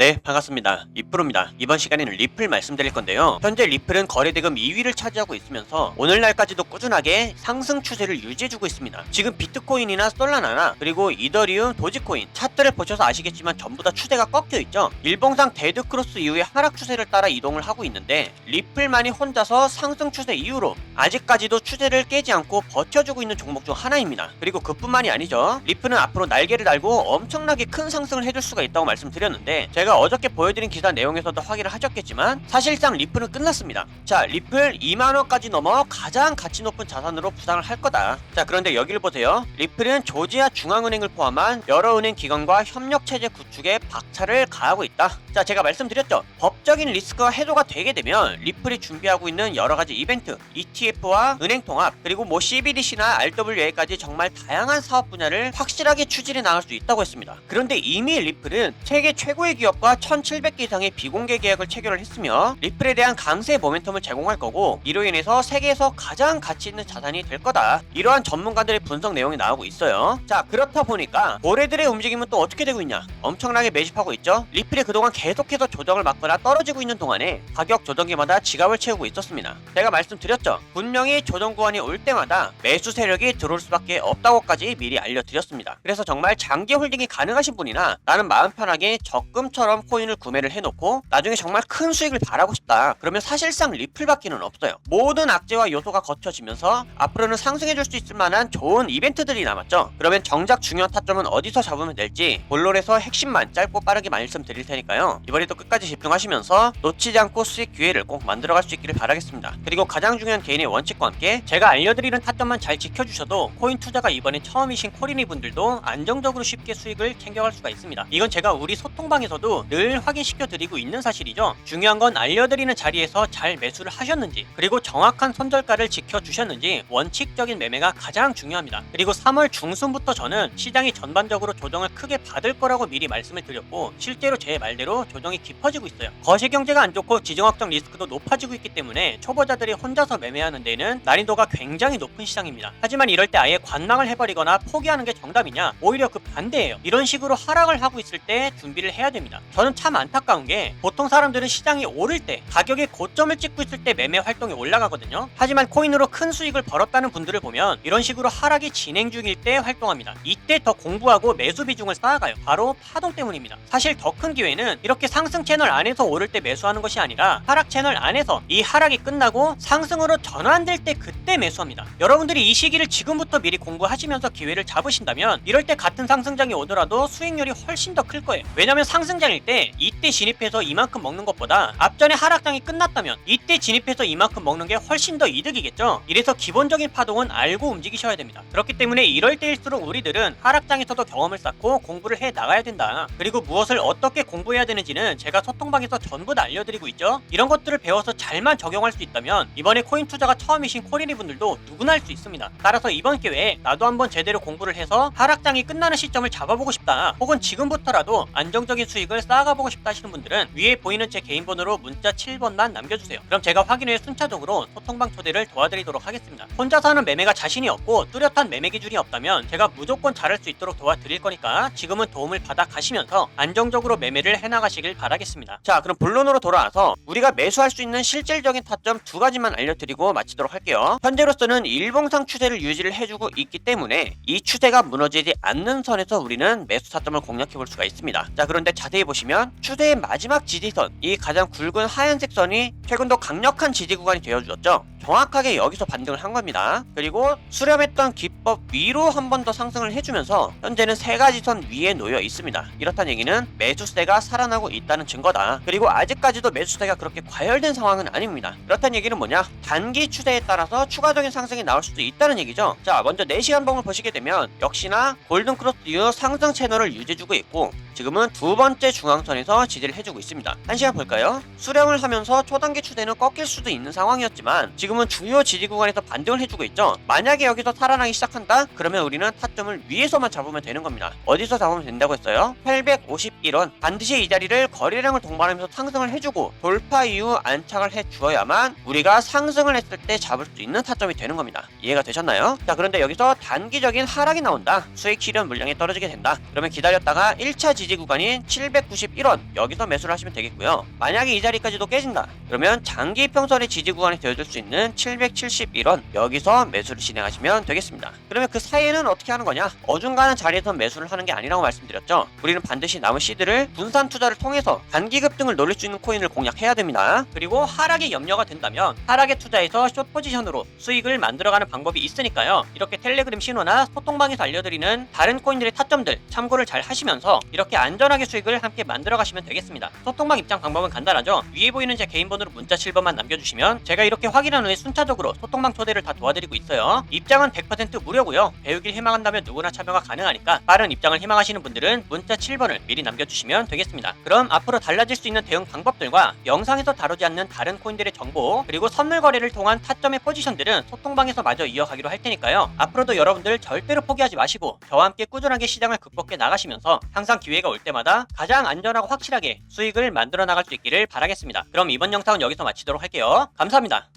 네, 반갑습니다. 리플입니다. 이번 시간에는 리플 말씀드릴 건데요. 현재 리플은 거래대금 2위를 차지하고 있으면서 오늘날까지도 꾸준하게 상승 추세를 유지해주고 있습니다. 지금 비트코인이나 솔라나나 그리고 이더리움, 도지코인 차트를 보셔서 아시겠지만 전부 다 추세가 꺾여 있죠. 일봉상 데드크로스 이후에 하락 추세를 따라 이동을 하고 있는데 리플만이 혼자서 상승 추세 이후로 아직까지도 추세를 깨지 않고 버텨주고 있는 종목 중 하나입니다. 그리고 그뿐만이 아니죠. 리플은 앞으로 날개를 달고 엄청나게 큰 상승을 해줄 수가 있다고 말씀드렸는데 제가 어저께 보여드린 기사 내용에서도 확인을 하셨겠지만 사실상 리플은 끝났습니다. 자, 리플 2만원까지 넘어 가장 가치 높은 자산으로 부상을 할 거다. 자, 그런데 여기를 보세요. 리플은 조지아 중앙은행을 포함한 여러 은행 기관과 협력 체제 구축에 박차를 가하고 있다. 자, 제가 말씀드렸죠. 법적인 리스크가 해소가 되게 되면 리플이 준비하고 있는 여러 가지 이벤트, ETF와 은행 통합, 그리고 뭐 CBDC나 RWA까지 정말 다양한 사업 분야를 확실하게 추진해 나갈 수 있다고 했습니다. 그런데 이미 리플은 세계 최고의 기업 과 1,700개 이상의 비공개 계약을 체결을 했으며 리플에 대한 강세 모멘텀을 제공할 거고 이로 인해서 세계에서 가장 가치 있는 자산이 될 거다. 이러한 전문가들의 분석 내용이 나오고 있어요. 자, 그렇다 보니까 고래들의 움직임은 또 어떻게 되고 있냐? 엄청나게 매집하고 있죠. 리플이 그동안 계속해서 조정을 받거나 떨어지고 있는 동안에 가격 조정기마다 지갑을 채우고 있었습니다. 제가 말씀드렸죠. 분명히 조정 구간이 올 때마다 매수 세력이 들어올 수밖에 없다고까지 미리 알려드렸습니다. 그래서 정말 장기 홀딩이 가능하신 분이나 나는 마음 편하게 적금 처럼 코인을 구매를 해놓고 나중에 정말 큰 수익을 바라고 싶다. 그러면 사실상 리플밖에는 없어요. 모든 악재와 요소가 거쳐지면서 앞으로는 상승해줄 수 있을 만한 좋은 이벤트들이 남았죠. 그러면 정작 중요한 타점은 어디서 잡으면 될지 본론에서 핵심만 짧고 빠르게 말씀드릴 테니까요. 이번에도 끝까지 집중하시면서 놓치지 않고 수익 기회를 꼭 만들어갈 수 있기를 바라겠습니다. 그리고 가장 중요한 개인의 원칙과 함께 제가 알려드리는 타점만 잘 지켜주셔도 코인 투자가 이번에 처음이신 코리니 분들도 안정적으로 쉽게 수익을 챙겨갈 수가 있습니다. 이건 제가 우리 소통방에서도 늘 확인시켜 드리고 있는 사실이죠. 중요한 건 알려드리는 자리에서 잘 매수를 하셨는지 그리고 정확한 손절가를 지켜주셨는지 원칙적인 매매가 가장 중요합니다. 그리고 3월 중순부터 저는 시장이 전반적으로 조정을 크게 받을 거라고 미리 말씀을 드렸고 실제로 제 말대로 조정이 깊어지고 있어요. 거시 경제가 안 좋고 지정학적 리스크도 높아지고 있기 때문에 초보자들이 혼자서 매매하는 데는 난이도가 굉장히 높은 시장입니다. 하지만 이럴 때 아예 관망을 해버리거나 포기하는 게 정답이냐? 오히려 그 반대예요. 이런 식으로 하락을 하고 있을 때 준비를 해야 됩니다. 저는 참 안타까운 게 보통 사람들은 시장이 오를 때 가격의 고점을 찍고 있을 때 매매 활동이 올라가거든요. 하지만 코인으로 큰 수익을 벌었다는 분들을 보면 이런 식으로 하락이 진행 중일 때 활동합니다. 이 때 더 공부하고 매수 비중을 쌓아가요. 바로 파동 때문입니다. 사실 더 큰 기회는 이렇게 상승 채널 안에서 오를 때 매수하는 것이 아니라 하락 채널 안에서 이 하락이 끝나고 상승으로 전환될 때 그때 매수합니다. 여러분들이 이 시기를 지금부터 미리 공부하시면서 기회를 잡으신다면 이럴 때 같은 상승장이 오더라도 수익률이 훨씬 더 클 거예요. 왜냐면 상승장일 때 이때 진입해서 이만큼 먹는 것보다 앞전에 하락장이 끝났다면 이때 진입해서 이만큼 먹는 게 훨씬 더 이득이겠죠. 이래서 기본적인 파동은 알고 움직이셔야 됩니다. 그렇기 때문에 이럴 때일수록 우리들은 하락장에서도 경험을 쌓고 공부를 해 나가야 된다. 그리고 무엇을 어떻게 공부해야 되는지는 제가 소통방에서 전부 다 알려드리고 있죠. 이런 것들을 배워서 잘만 적용할 수 있다면 이번에 코인 투자가 처음이신 코리니 분들도 누구나 할 수 있습니다. 따라서 이번 기회에 나도 한번 제대로 공부를 해서 하락장이 끝나는 시점을 잡아보고 싶다. 혹은 지금부터라도 안정적인 수익을 쌓아가보고 싶다 하시는 분들은 위에 보이는 제 개인 번호로 문자 7번만 남겨주세요. 그럼 제가 확인 후에 순차적으로 소통방 초대를 도와드리도록 하겠습니다. 혼자서 하는 매매가 자신이 없고 뚜렷한 매매 기준이 없다면 제가 무조건 잘할 수 있도록 도와드릴 거니까 지금은 도움을 받아 가시면서 안정적으로 매매를 해나가시길 바라겠습니다. 자, 그럼 본론으로 돌아와서 우리가 매수할 수 있는 실질적인 타점 두 가지만 알려드리고 마치도록 할게요. 현재로서는 일봉상 추세를 유지를 해주고 있기 때문에 이 추세가 무너지지 않는 선에서 우리는 매수 타점을 공략해 볼 수가 있습니다. 자, 그런데 자세히 보시면 추세의 마지막 지지선, 이 가장 굵은 하얀색 선이 최근도 강력한 지지 구간이 되어주었죠. 정확하게 여기서 반등을 한 겁니다. 그리고 수렴했던 기법 위로 한 번 더 상승을 해주면서 현재는 세 가지 선 위에 놓여 있습니다. 이렇다는 얘기는 매수세가 살아나고 있다는 증거다. 그리고 아직까지도 매수세가 그렇게 과열된 상황은 아닙니다. 그렇다는 얘기는 뭐냐? 단기 추세에 따라서 추가적인 상승이 나올 수도 있다는 얘기죠. 자, 먼저 4시간 봉을 보시게 되면 역시나 골든크로스 이후 상승 채널을 유지해주고 있고 지금은 두 번째 중앙선에서 지지를 해주고 있습니다. 한 시간 볼까요? 수렴을 하면서 초단기 추세는 꺾일 수도 있는 상황이었지만 지금은 보면 주요 지지 구간에서 반등을 해주고 있죠. 만약에 여기서 살아나기 시작한다? 그러면 우리는 타점을 위에서만 잡으면 되는 겁니다. 어디서 잡으면 된다고 했어요? 851원. 반드시 이 자리를 거래량을 동반하면서 상승을 해주고 돌파 이후 안착을 해주어야만 우리가 상승을 했을 때 잡을 수 있는 타점이 되는 겁니다. 이해가 되셨나요? 자 그런데 여기서 단기적인 하락이 나온다. 수익 실현 물량이 떨어지게 된다. 그러면 기다렸다가 1차 지지 구간인 791원 여기서 매수를 하시면 되겠고요. 만약에 이 자리까지도 깨진다. 그러면 장기 평선의 지지 구간이 되어줄 수 있는 771원 여기서 매수를 진행하시면 되겠습니다. 그러면 그 사이에는 어떻게 하는 거냐? 어중간한 자리에서 매수를 하는 게 아니라고 말씀드렸죠. 우리는 반드시 남은 시드를 분산 투자를 통해서 단기 급등을 노릴 수 있는 코인을 공략해야 됩니다. 그리고 하락에 염려가 된다면 하락에 투자해서 숏 포지션으로 수익을 만들어가는 방법이 있으니까요. 이렇게 텔레그램 신호나 소통방에서 알려드리는 다른 코인들의 타점들 참고를 잘 하시면서 이렇게 안전하게 수익을 함께 만들어 가시면 되겠습니다. 소통방 입장 방법은 간단하죠. 위에 보이는 제 개인 번호로 문자 7번만 남겨주시면 제가 이렇게 확인 한 후에 순차적으로 소통방 초대를 다 도와드리고 있어요. 입장은 100% 무료고요. 배우길 희망한다면 누구나 참여가 가능하니까 빠른 입장을 희망하시는 분들은 문자 7번을 미리 남겨주시면 되겠습니다. 그럼 앞으로 달라질 수 있는 대응 방법들과 영상에서 다루지 않는 다른 코인들의 정보 그리고 선물 거래를 통한 타점의 포지션들은 소통방에서 마저 이어가기로 할 테니까요. 앞으로도 여러분들 절대로 포기하지 마시고 저와 함께 꾸준하게 시장을 극복해 나가시면서 항상 기회가 올 때마다 가장 안전하고 확실하게 수익을 만들어 나갈 수 있기를 바라겠습니다. 그럼 이번 영상은 여기서 마치도록 할게요. 감사합니다.